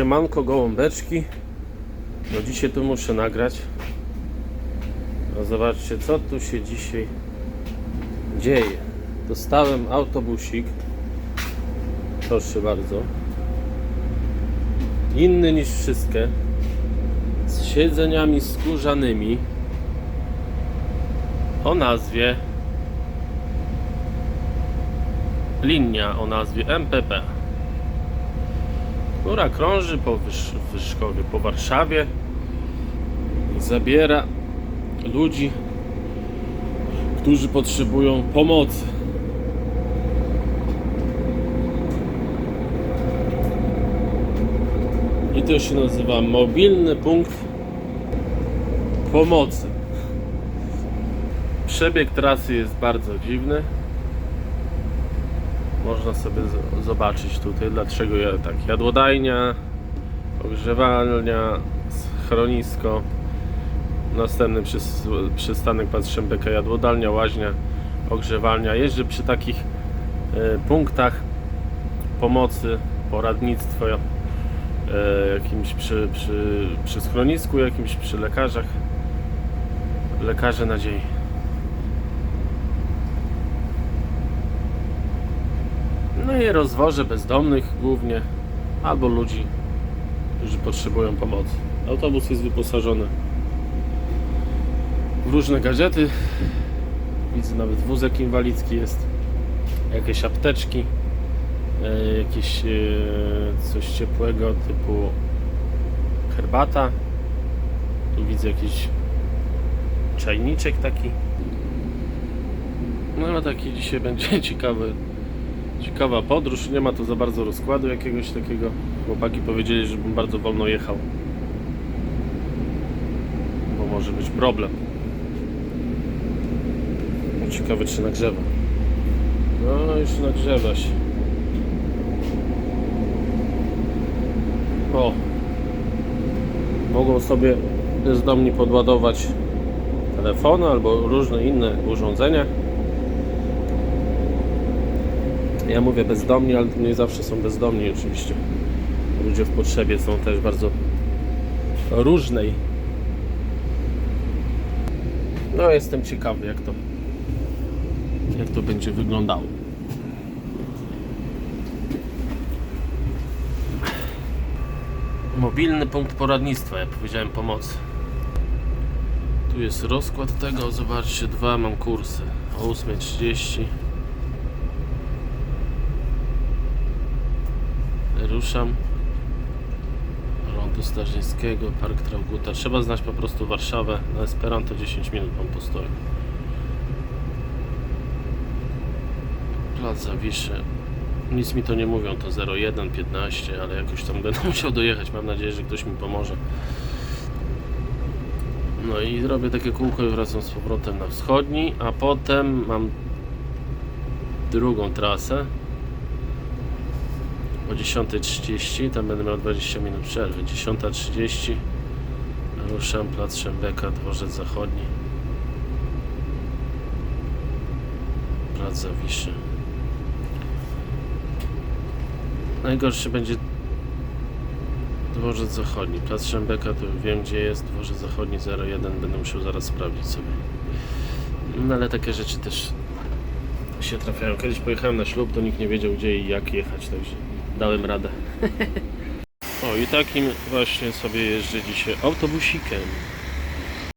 Siemanko gołąbeczki. No dzisiaj tu muszę nagrać. No zobaczcie co tu się dzisiaj dzieje. Dostałem autobusik. Proszę bardzo. Inny niż wszystkie. Z siedzeniami skórzanymi. O nazwie linia o nazwie MPP która krąży po Wysz Wyszkowie, po Warszawie zabiera ludzi, którzy potrzebują pomocy. I to się nazywa mobilny punkt pomocy. Przebieg trasy jest bardzo dziwny. Można sobie zobaczyć tutaj, dlaczego ja tak. Jadłodajnia, ogrzewalnia, schronisko. Następny przys, przystanek Patrzębeka, jadłodalnia, łaźnia, ogrzewalnia. Jeżdżę przy takich e, punktach pomocy, poradnictwo e, jakimś przy, przy, przy schronisku, jakimś przy lekarzach. Lekarze nadziei. I rozwożę bezdomnych głównie, albo ludzi, którzy potrzebują pomocy. Autobus jest wyposażony w różne gadżety. Widzę nawet wózek inwalidzki jest, jakieś apteczki, e, jakieś e, coś ciepłego typu herbata. Tu widzę jakiś czajniczek taki. No a taki dzisiaj będzie ciekawy Ciekawa podróż, nie ma tu za bardzo rozkładu jakiegoś takiego. Chłopaki powiedzieli, żebym bardzo wolno jechał. Bo może być problem. No, Ciekawe czy nagrzewa. No już nagrzewa się. O! Mogą sobie bezdomni podładować telefony albo różne inne urządzenia. Ja mówię bezdomni, ale to nie zawsze są bezdomni oczywiście. Ludzie w potrzebie są też bardzo różnej. No jestem ciekawy jak to jak to będzie wyglądało. Mobilny punkt poradnictwa, jak powiedziałem pomocy. Tu jest rozkład tego, zobaczcie, dwa mam kursy o 8.30 Ruszam. Rondo Starzyńskiego, Park Trauguta. Trzeba znać po prostu Warszawę. Na Esperanto 10 minut mam postoju. Plac Zawiszy. Nic mi to nie mówią, to 0115, ale jakoś tam będę musiał dojechać. Mam nadzieję, że ktoś mi pomoże. No i robię takie kółko i wracam z powrotem na wschodni, a potem mam drugą trasę o 10.30, tam będę miał 20 minut przerwy. 10.30 ruszam plac Szembeka, dworzec zachodni. Plac Zawiszy. Najgorszy będzie dworzec zachodni. Plac Szembeka to wiem gdzie jest, dworzec zachodni 01, będę musiał zaraz sprawdzić sobie. No ale takie rzeczy też się trafiają. Kiedyś pojechałem na ślub, to nikt nie wiedział gdzie i jak jechać, także dałem radę. O i takim właśnie sobie jeżdżę dzisiaj autobusikiem.